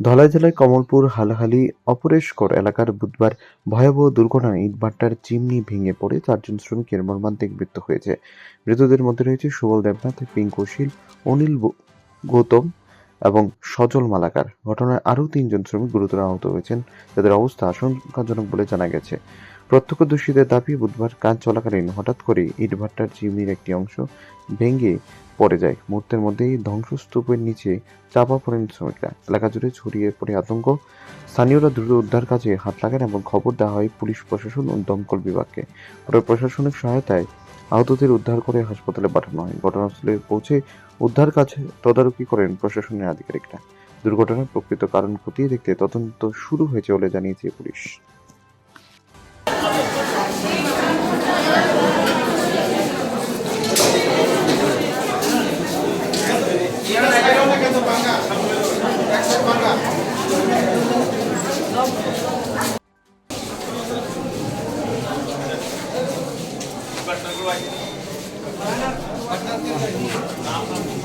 ধলাই জেলায় কমলপুর হালহালি অপরেশকর এলাকার বুধবার ভয়াবহ দুর্ঘটনায় ইটভাটার চিমনি ভেঙে পড়ে চারজন শ্রমিকের মর্মান্তিক মৃত্যু হয়েছে। মৃতদের মধ্যে রয়েছে সুবল দেবনাথ, পিঙ্কু শীল, অনিল গৌতম এবং সজল মালাকার ঘটনায় আরও তিনজন শ্রমিক গুরুতর আহত হয়েছেন। তাদের অবস্থা আশঙ্কাজনক বলে জানা গেছে। প্রত্যক্ষদর্শীদের দাবি, বুধবার কাজ চলাকালীন হঠাৎ করে ইটভাটার চিমনির একটি অংশ ভেঙে পড়ে যায়। মুহূর্তের মধ্যেই ধ্বংসস্তূপের নিচে চাপা পড়েন শ্রমিকরা। এলাকা জুড়ে ছড়িয়ে পড়ে আতঙ্ক। স্থানীয়রা দ্রুত উদ্ধার কাজে হাত লাগান এবং খবর দেওয়া হয় পুলিশ প্রশাসন ও দমকল বিভাগকে। পরে প্রশাসনিক সহায়তায় আহতদের উদ্ধার করে হাসপাতালে পাঠানো হয়। ঘটনাস্থলে পৌঁছে উদ্ধার কাজ তদারকি করেন প্রশাসনের আধিকারিকরা। দুর্ঘটনার প্রকৃত কারণ খতিয়ে দেখতে তদন্ত শুরু হয়েছে বলে জানিয়েছে পুলিশ। закрывать. Пока закрывать.